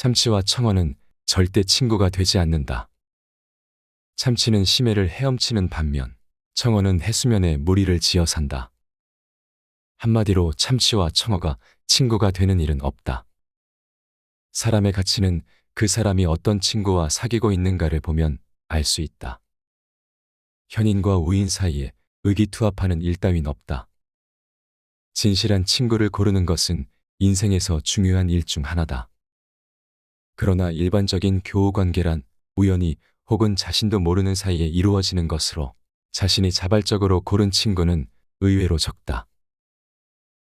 참치와 청어는 절대 친구가 되지 않는다. 참치는 심해를 헤엄치는 반면 청어는 해수면에 무리를 지어 산다. 한마디로 참치와 청어가 친구가 되는 일은 없다. 사람의 가치는 그 사람이 어떤 친구와 사귀고 있는가를 보면 알 수 있다. 현인과 우인 사이에 의기투합하는 일 따윈 없다. 진실한 친구를 고르는 것은 인생에서 중요한 일 중 하나다. 그러나 일반적인 교우 관계란 우연히 혹은 자신도 모르는 사이에 이루어지는 것으로 자신이 자발적으로 고른 친구는 의외로 적다.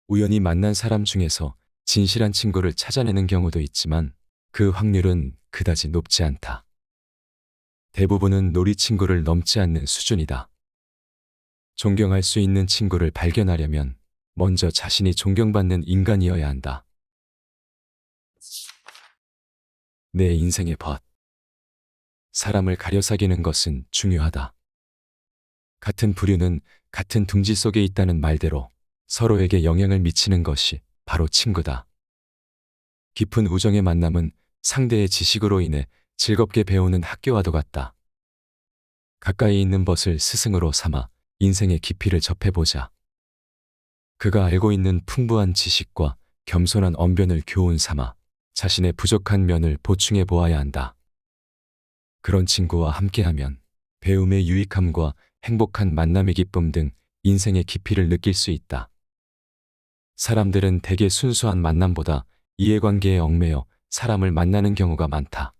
우연히 만난 사람 중에서 진실한 친구를 찾아내는 경우도 있지만 그 확률은 그다지 높지 않다. 대부분은 놀이 친구를 넘지 않는 수준이다. 존경할 수 있는 친구를 발견하려면 먼저 자신이 존경받는 인간이어야 한다. 내 인생의 벗. 사람을 가려 사귀는 것은 중요하다. 같은 부류는 같은 둥지 속에 있다는 말대로 서로에게 영향을 미치는 것이 바로 친구다. 깊은 우정의 만남은 상대의 지식으로 인해 즐겁게 배우는 학교와도 같다. 가까이 있는 벗을 스승으로 삼아 인생의 깊이를 접해보자. 그가 알고 있는 풍부한 지식과 겸손한 언변을 교훈 삼아 자신의 부족한 면을 보충해 보아야 한다. 그런 친구와 함께하면 배움의 유익함과 행복한 만남의 기쁨 등 인생의 깊이를 느낄 수 있다. 사람들은 대개 순수한 만남보다 이해관계에 얽매여 사람을 만나는 경우가 많다.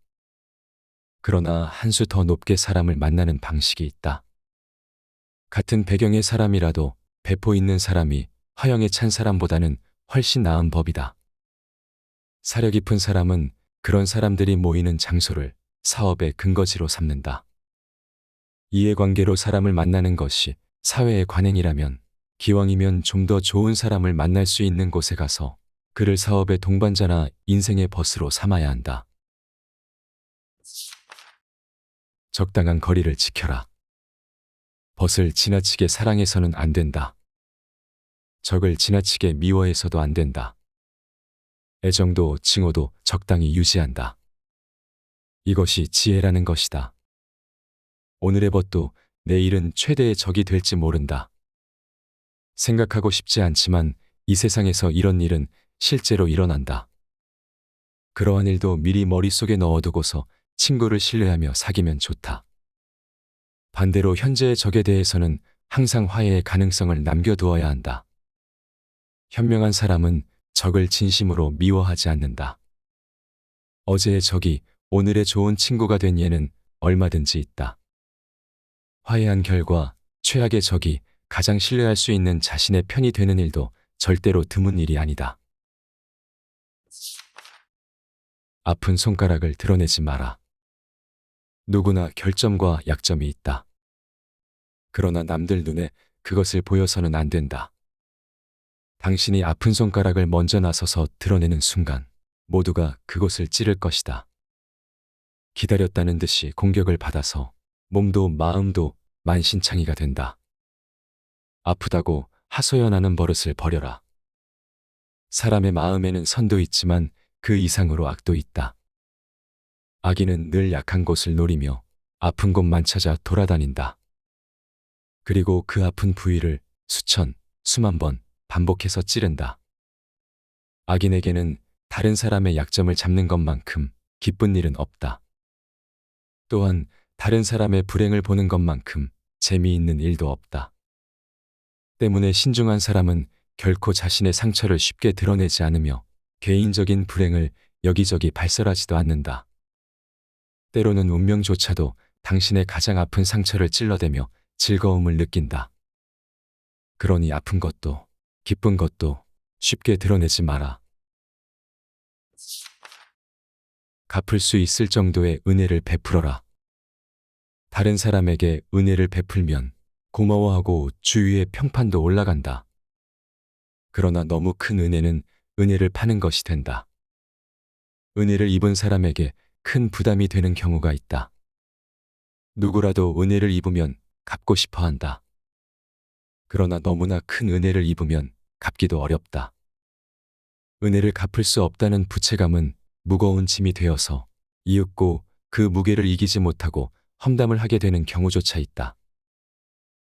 그러나 한 수 더 높게 사람을 만나는 방식이 있다. 같은 배경의 사람이라도 배포 있는 사람이 화형에 찬 사람보다는 훨씬 나은 법이다. 사려 깊은 사람은 그런 사람들이 모이는 장소를 사업의 근거지로 삼는다. 이해관계로 사람을 만나는 것이 사회의 관행이라면 기왕이면 좀 더 좋은 사람을 만날 수 있는 곳에 가서 그를 사업의 동반자나 인생의 벗으로 삼아야 한다. 적당한 거리를 지켜라. 벗을 지나치게 사랑해서는 안 된다. 적을 지나치게 미워해서도 안 된다. 애정도 징호도 적당히 유지한다. 이것이 지혜라는 것이다. 오늘의 벗도 내일은 최대의 적이 될지 모른다. 생각하고 싶지 않지만 이 세상에서 이런 일은 실제로 일어난다. 그러한 일도 미리 머릿속에 넣어두고서 친구를 신뢰하며 사귀면 좋다. 반대로 현재의 적에 대해서는 항상 화해의 가능성을 남겨두어야 한다. 현명한 사람은 적을 진심으로 미워하지 않는다. 어제의 적이 오늘의 좋은 친구가 된 예는 얼마든지 있다. 화해한 결과 최악의 적이 가장 신뢰할 수 있는 자신의 편이 되는 일도 절대로 드문 일이 아니다. 아픈 손가락을 드러내지 마라. 누구나 결점과 약점이 있다. 그러나 남들 눈에 그것을 보여서는 안 된다. 당신이 아픈 손가락을 먼저 나서서 드러내는 순간 모두가 그곳을 찌를 것이다. 기다렸다는 듯이 공격을 받아서 몸도 마음도 만신창이가 된다. 아프다고 하소연하는 버릇을 버려라. 사람의 마음에는 선도 있지만 그 이상으로 악도 있다. 아기는 늘 약한 곳을 노리며 아픈 곳만 찾아 돌아다닌다. 그리고 그 아픈 부위를 수천, 수만 번 반복해서 찌른다. 악인에게는 다른 사람의 약점을 잡는 것만큼 기쁜 일은 없다. 또한 다른 사람의 불행을 보는 것만큼 재미있는 일도 없다. 때문에 신중한 사람은 결코 자신의 상처를 쉽게 드러내지 않으며 개인적인 불행을 여기저기 발설하지도 않는다. 때로는 운명조차도 당신의 가장 아픈 상처를 찔러대며 즐거움을 느낀다. 그러니 아픈 것도 기쁜 것도 쉽게 드러내지 마라. 갚을 수 있을 정도의 은혜를 베풀어라. 다른 사람에게 은혜를 베풀면 고마워하고 주위의 평판도 올라간다. 그러나 너무 큰 은혜는 은혜를 파는 것이 된다. 은혜를 입은 사람에게 큰 부담이 되는 경우가 있다. 누구라도 은혜를 입으면 갚고 싶어 한다. 그러나 너무나 큰 은혜를 입으면 갚기도 어렵다. 은혜를 갚을 수 없다는 부채감은 무거운 짐이 되어서 이윽고 그 무게를 이기지 못하고 험담을 하게 되는 경우조차 있다.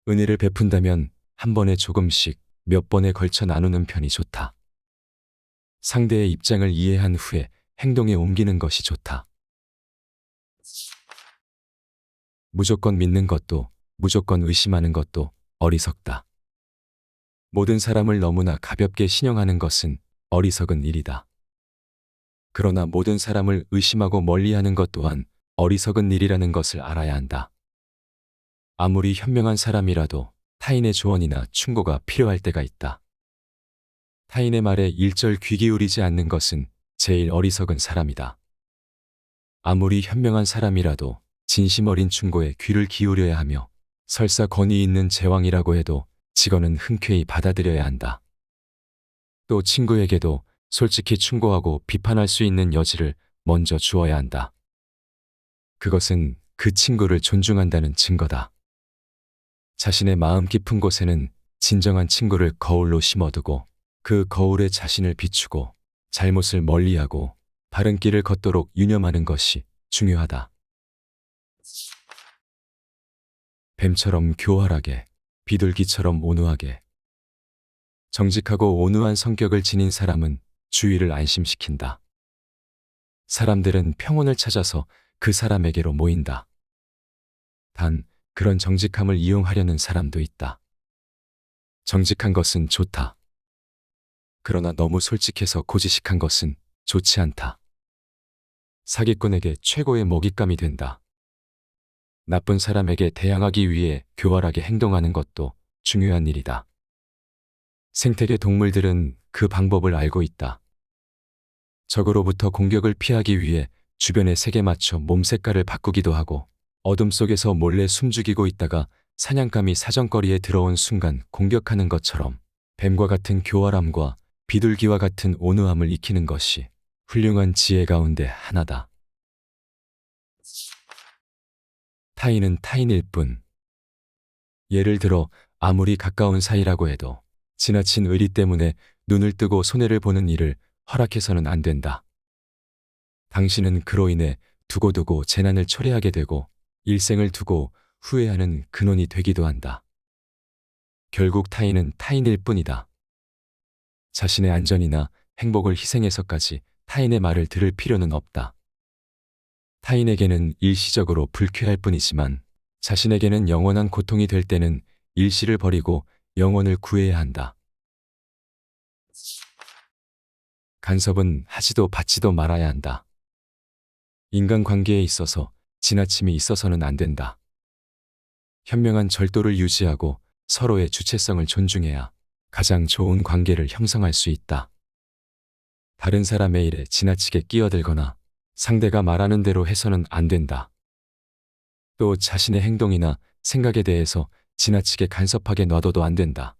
은혜를 베푼다면 한 번에 조금씩 몇 번에 걸쳐 나누는 편이 좋다. 상대의 입장을 이해한 후에 행동에 옮기는 것이 좋다. 무조건 믿는 것도 무조건 의심하는 것도 어리석다. 모든 사람을 너무나 가볍게 신용하는 것은 어리석은 일이다. 그러나 모든 사람을 의심하고 멀리하는 것 또한 어리석은 일이라는 것을 알아야 한다. 아무리 현명한 사람이라도 타인의 조언이나 충고가 필요할 때가 있다. 타인의 말에 일절 귀 기울이지 않는 것은 제일 어리석은 사람이다. 아무리 현명한 사람이라도 진심 어린 충고에 귀를 기울여야 하며 설사 권위 있는 제왕이라고 해도 직원은 흔쾌히 받아들여야 한다. 또 친구에게도 솔직히 충고하고 비판할 수 있는 여지를 먼저 주어야 한다. 그것은 그 친구를 존중한다는 증거다. 자신의 마음 깊은 곳에는 진정한 친구를 거울로 심어두고 그 거울에 자신을 비추고 잘못을 멀리하고 바른 길을 걷도록 유념하는 것이 중요하다. 뱀처럼 교활하게, 비둘기처럼 온우하게. 정직하고 온우한 성격을 지닌 사람은 주위를 안심시킨다. 사람들은 평온을 찾아서 그 사람에게로 모인다. 단, 그런 정직함을 이용하려는 사람도 있다. 정직한 것은 좋다. 그러나 너무 솔직해서 고지식한 것은 좋지 않다. 사기꾼에게 최고의 먹잇감이 된다. 나쁜 사람에게 대항하기 위해 교활하게 행동하는 것도 중요한 일이다. 생태계 동물들은 그 방법을 알고 있다. 적으로부터 공격을 피하기 위해 주변의 색에 맞춰 몸 색깔을 바꾸기도 하고 어둠 속에서 몰래 숨죽이고 있다가 사냥감이 사정거리에 들어온 순간 공격하는 것처럼 뱀과 같은 교활함과 비둘기와 같은 온우함을 익히는 것이 훌륭한 지혜 가운데 하나다. 타인은 타인일 뿐. 예를 들어 아무리 가까운 사이라고 해도 지나친 의리 때문에 눈을 뜨고 손해를 보는 일을 허락해서는 안 된다. 당신은 그로 인해 두고두고 재난을 초래하게 되고 일생을 두고 후회하는 근원이 되기도 한다. 결국 타인은 타인일 뿐이다. 자신의 안전이나 행복을 희생해서까지 타인의 말을 들을 필요는 없다. 타인에게는 일시적으로 불쾌할 뿐이지만 자신에게는 영원한 고통이 될 때는 일시를 버리고 영원을 구해야 한다. 간섭은 하지도 받지도 말아야 한다. 인간관계에 있어서 지나침이 있어서는 안 된다. 현명한 절도를 유지하고 서로의 주체성을 존중해야 가장 좋은 관계를 형성할 수 있다. 다른 사람의 일에 지나치게 끼어들거나 상대가 말하는 대로 해서는 안 된다. 또 자신의 행동이나 생각에 대해서 지나치게 간섭하게 놔둬도 안 된다.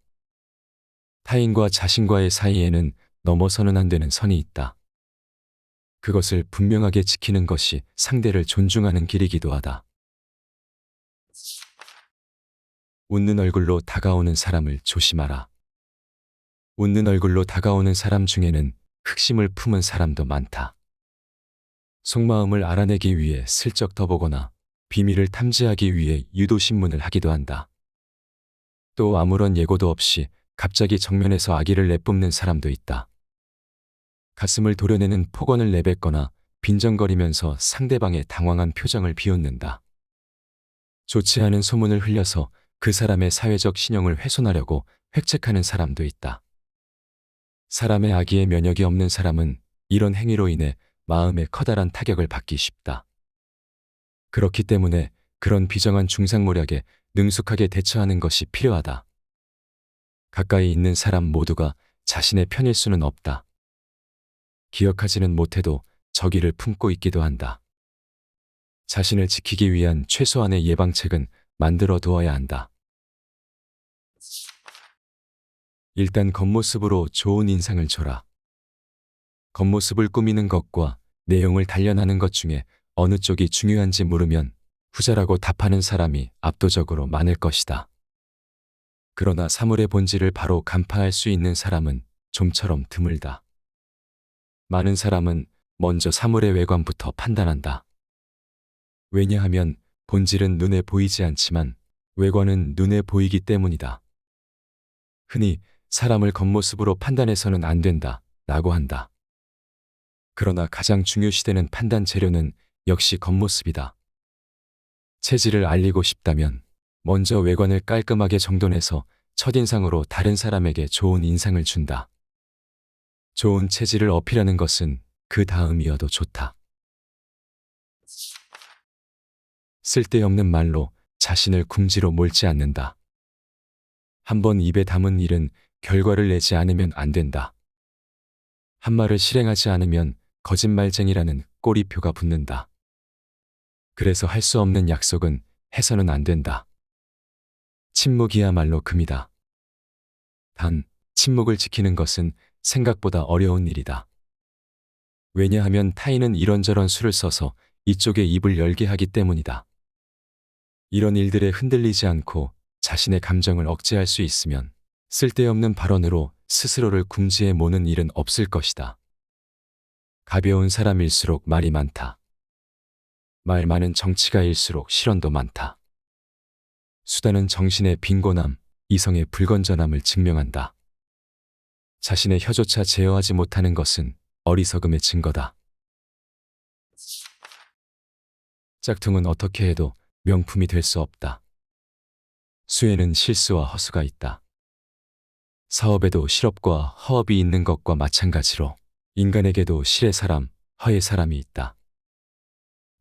타인과 자신과의 사이에는 넘어서는 안 되는 선이 있다. 그것을 분명하게 지키는 것이 상대를 존중하는 길이기도 하다. 웃는 얼굴로 다가오는 사람을 조심하라. 웃는 얼굴로 다가오는 사람 중에는 흑심을 품은 사람도 많다. 속마음을 알아내기 위해 슬쩍 더보거나 비밀을 탐지하기 위해 유도신문을 하기도 한다. 또 아무런 예고도 없이 갑자기 정면에서 아기를 내뿜는 사람도 있다. 가슴을 도려내는 폭언을 내뱉거나 빈정거리면서 상대방의 당황한 표정을 비웃는다. 좋지 않은 소문을 흘려서 그 사람의 사회적 신용을 훼손하려고 획책하는 사람도 있다. 사람의 아기에 면역이 없는 사람은 이런 행위로 인해 마음에 커다란 타격을 받기 쉽다. 그렇기 때문에 그런 비정한 중상모략에 능숙하게 대처하는 것이 필요하다. 가까이 있는 사람 모두가 자신의 편일 수는 없다. 기억하지는 못해도 적의를 품고 있기도 한다. 자신을 지키기 위한 최소한의 예방책은 만들어 두어야 한다. 일단 겉모습으로 좋은 인상을 줘라. 겉모습을 꾸미는 것과 내용을 단련하는 것 중에 어느 쪽이 중요한지 물으면 후자라고 답하는 사람이 압도적으로 많을 것이다. 그러나 사물의 본질을 바로 간파할 수 있는 사람은 좀처럼 드물다. 많은 사람은 먼저 사물의 외관부터 판단한다. 왜냐하면 본질은 눈에 보이지 않지만 외관은 눈에 보이기 때문이다. 흔히 사람을 겉모습으로 판단해서는 안 된다 라고 한다. 그러나 가장 중요시되는 판단 재료는 역시 겉모습이다. 체질을 알리고 싶다면 먼저 외관을 깔끔하게 정돈해서 첫인상으로 다른 사람에게 좋은 인상을 준다. 좋은 체질을 어필하는 것은 그 다음이어도 좋다. 쓸데없는 말로 자신을 궁지로 몰지 않는다. 한번 입에 담은 일은 결과를 내지 않으면 안 된다. 한 말을 실행하지 않으면 거짓말쟁이라는 꼬리표가 붙는다. 그래서 할 수 없는 약속은 해서는 안 된다. 침묵이야말로 금이다. 단, 침묵을 지키는 것은 생각보다 어려운 일이다. 왜냐하면 타인은 이런저런 수를 써서 이쪽에 입을 열게 하기 때문이다. 이런 일들에 흔들리지 않고 자신의 감정을 억제할 수 있으면 쓸데없는 발언으로 스스로를 궁지에 모는 일은 없을 것이다. 가벼운 사람일수록 말이 많다. 말 많은 정치가일수록 실언도 많다. 수단은 정신의 빈곤함, 이성의 불건전함을 증명한다. 자신의 혀조차 제어하지 못하는 것은 어리석음의 증거다. 짝퉁은 어떻게 해도 명품이 될 수 없다. 수에는 실수와 허수가 있다. 사업에도 실업과 허업이 있는 것과 마찬가지로 인간에게도 실의 사람, 허의 사람이 있다.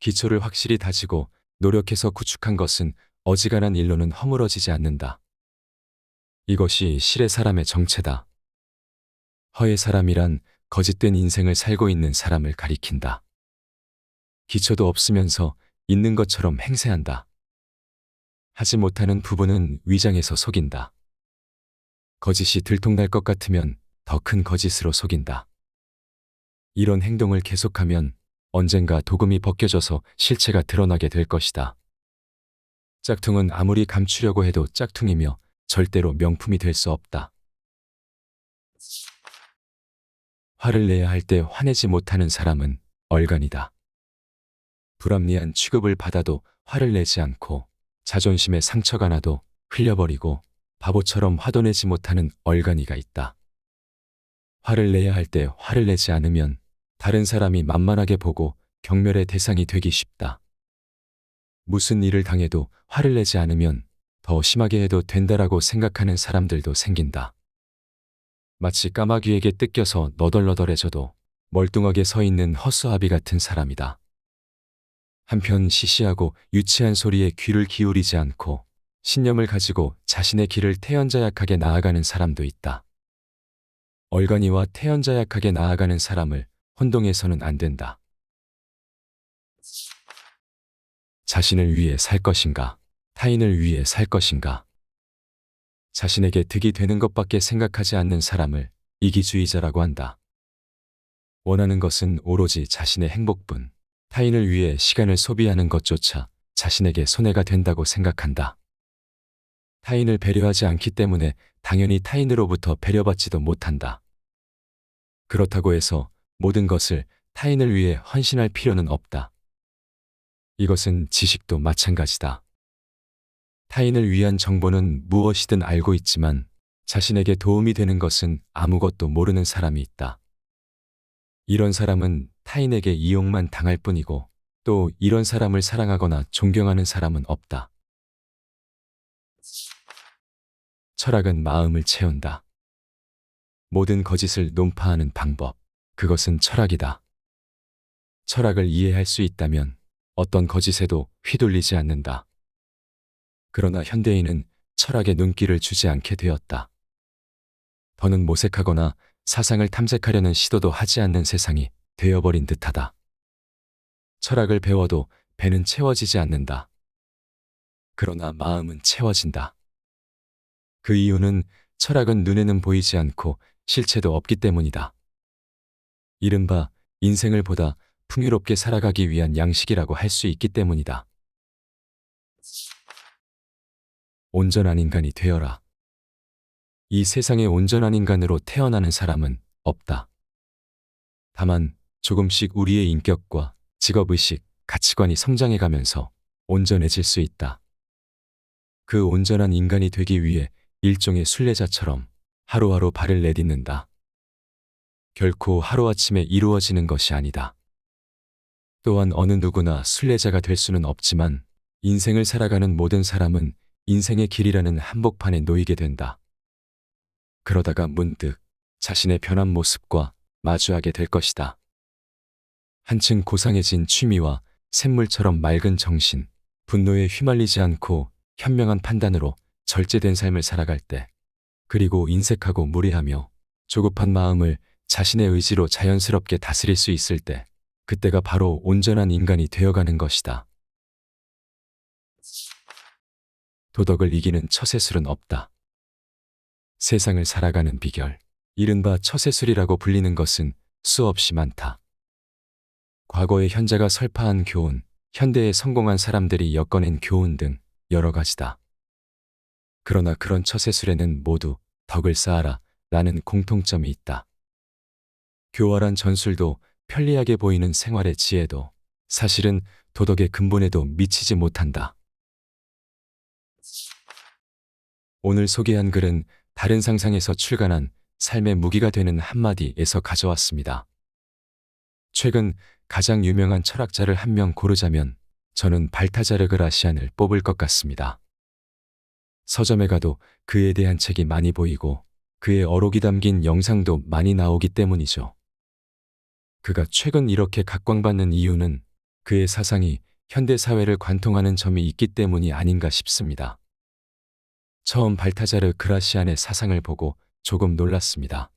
기초를 확실히 다지고 노력해서 구축한 것은 어지간한 일로는 허물어지지 않는다. 이것이 실의 사람의 정체다. 허의 사람이란 거짓된 인생을 살고 있는 사람을 가리킨다. 기초도 없으면서 있는 것처럼 행세한다. 하지 못하는 부분은 위장해서 속인다. 거짓이 들통날 것 같으면 더 큰 거짓으로 속인다. 이런 행동을 계속하면 언젠가 도금이 벗겨져서 실체가 드러나게 될 것이다. 짝퉁은 아무리 감추려고 해도 짝퉁이며 절대로 명품이 될 수 없다. 화를 내야 할 때 화내지 못하는 사람은 얼간이다. 불합리한 취급을 받아도 화를 내지 않고 자존심에 상처가 나도 흘려버리고 바보처럼 화도 내지 못하는 얼간이가 있다. 화를 내야 할 때 화를 내지 않으면 다른 사람이 만만하게 보고 경멸의 대상이 되기 쉽다. 무슨 일을 당해도 화를 내지 않으면 더 심하게 해도 된다라고 생각하는 사람들도 생긴다. 마치 까마귀에게 뜯겨서 너덜너덜해져도 멀뚱하게 서 있는 허수아비 같은 사람이다. 한편 시시하고 유치한 소리에 귀를 기울이지 않고 신념을 가지고 자신의 길을 태연자약하게 나아가는 사람도 있다. 얼간이와 태연자약하게 나아가는 사람을 혼동해서는 안 된다. 자신을 위해 살 것인가, 타인을 위해 살 것인가. 자신에게 득이 되는 것밖에 생각하지 않는 사람을 이기주의자라고 한다. 원하는 것은 오로지 자신의 행복뿐, 타인을 위해 시간을 소비하는 것조차 자신에게 손해가 된다고 생각한다. 타인을 배려하지 않기 때문에 당연히 타인으로부터 배려받지도 못한다. 그렇다고 해서 모든 것을 타인을 위해 헌신할 필요는 없다. 이것은 지식도 마찬가지다. 타인을 위한 정보는 무엇이든 알고 있지만 자신에게 도움이 되는 것은 아무것도 모르는 사람이 있다. 이런 사람은 타인에게 이용만 당할 뿐이고 또 이런 사람을 사랑하거나 존경하는 사람은 없다. 철학은 마음을 채운다. 모든 거짓을 논파하는 방법, 그것은 철학이다. 철학을 이해할 수 있다면 어떤 거짓에도 휘둘리지 않는다. 그러나 현대인은 철학에 눈길을 주지 않게 되었다. 더는 모색하거나 사상을 탐색하려는 시도도 하지 않는 세상이 되어버린 듯하다. 철학을 배워도 배는 채워지지 않는다. 그러나 마음은 채워진다. 그 이유는 철학은 눈에는 보이지 않고 실체도 없기 때문이다. 이른바 인생을 보다 풍요롭게 살아가기 위한 양식이라고 할 수 있기 때문이다. 온전한 인간이 되어라. 이 세상에 온전한 인간으로 태어나는 사람은 없다. 다만 조금씩 우리의 인격과 직업의식, 가치관이 성장해가면서 온전해질 수 있다. 그 온전한 인간이 되기 위해 일종의 순례자처럼 하루하루 발을 내딛는다. 결코 하루아침에 이루어지는 것이 아니다. 또한 어느 누구나 순례자가 될 수는 없지만 인생을 살아가는 모든 사람은 인생의 길이라는 한복판에 놓이게 된다. 그러다가 문득 자신의 변한 모습과 마주하게 될 것이다. 한층 고상해진 취미와 샘물처럼 맑은 정신, 분노에 휘말리지 않고 현명한 판단으로 절제된 삶을 살아갈 때, 그리고 인색하고 무례하며 조급한 마음을 자신의 의지로 자연스럽게 다스릴 수 있을 때, 그때가 바로 온전한 인간이 되어가는 것이다. 도덕을 이기는 처세술은 없다. 세상을 살아가는 비결, 이른바 처세술이라고 불리는 것은 수없이 많다. 과거의 현자가 설파한 교훈, 현대에 성공한 사람들이 엮어낸 교훈 등 여러 가지다. 그러나 그런 처세술에는 모두 덕을 쌓아라 라는 공통점이 있다. 교활한 전술도 편리하게 보이는 생활의 지혜도 사실은 도덕의 근본에도 미치지 못한다. 오늘 소개한 글은 다른 상상에서 출간한 삶의 무기가 되는 한마디에서 가져왔습니다. 최근 가장 유명한 철학자를 한 명 고르자면 저는 발타자르 그라시안을 뽑을 것 같습니다. 서점에 가도 그에 대한 책이 많이 보이고 그의 어록이 담긴 영상도 많이 나오기 때문이죠. 그가 최근 이렇게 각광받는 이유는 그의 사상이 현대 사회를 관통하는 점이 있기 때문이 아닌가 싶습니다. 처음 발타자르 그라시안의 사상을 보고 조금 놀랐습니다.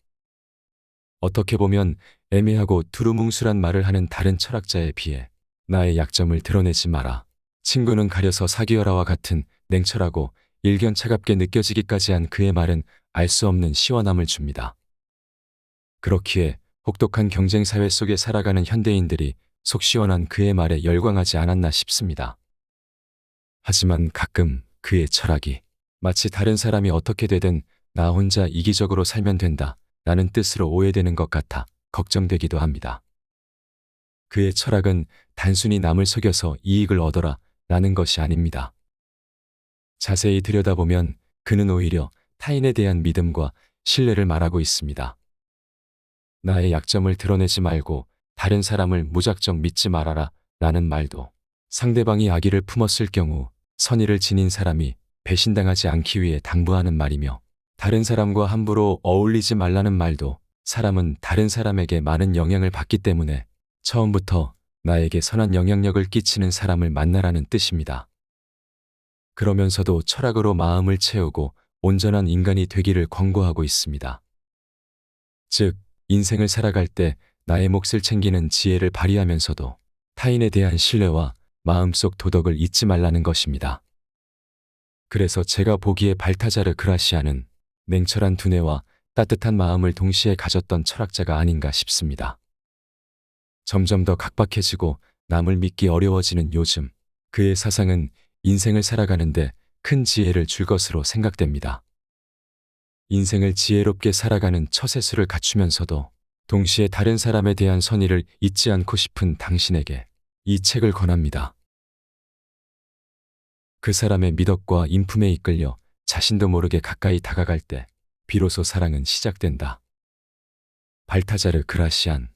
어떻게 보면 애매하고 두루뭉술한 말을 하는 다른 철학자에 비해 나의 약점을 드러내지 마라. 친구는 가려서 사귀어라와 같은 냉철하고 일견 차갑게 느껴지기까지 한 그의 말은 알 수 없는 시원함을 줍니다. 그렇기에 혹독한 경쟁 사회 속에 살아가는 현대인들이 속 시원한 그의 말에 열광하지 않았나 싶습니다. 하지만 가끔 그의 철학이 마치 다른 사람이 어떻게 되든 나 혼자 이기적으로 살면 된다 라는 뜻으로 오해되는 것 같아 걱정되기도 합니다. 그의 철학은 단순히 남을 속여서 이익을 얻어라 라는 것이 아닙니다. 자세히 들여다보면 그는 오히려 타인에 대한 믿음과 신뢰를 말하고 있습니다. 나의 약점을 드러내지 말고 다른 사람을 무작정 믿지 말아라 라는 말도 상대방이 악의를 품었을 경우 선의를 지닌 사람이 배신당하지 않기 위해 당부하는 말이며 다른 사람과 함부로 어울리지 말라는 말도 사람은 다른 사람에게 많은 영향을 받기 때문에 처음부터 나에게 선한 영향력을 끼치는 사람을 만나라는 뜻입니다. 그러면서도 철학으로 마음을 채우고 온전한 인간이 되기를 권고하고 있습니다. 즉, 인생을 살아갈 때 나의 몫을 챙기는 지혜를 발휘하면서도 타인에 대한 신뢰와 마음속 도덕을 잊지 말라는 것입니다. 그래서 제가 보기에 발타자르 그라시아는 냉철한 두뇌와 따뜻한 마음을 동시에 가졌던 철학자가 아닌가 싶습니다. 점점 더 각박해지고 남을 믿기 어려워지는 요즘 그의 사상은 인생을 살아가는데 큰 지혜를 줄 것으로 생각됩니다. 인생을 지혜롭게 살아가는 처세술을 갖추면서도 동시에 다른 사람에 대한 선의를 잊지 않고 싶은 당신에게 이 책을 권합니다. 그 사람의 미덕과 인품에 이끌려 자신도 모르게 가까이 다가갈 때 비로소 사랑은 시작된다. 발타자르 그라시안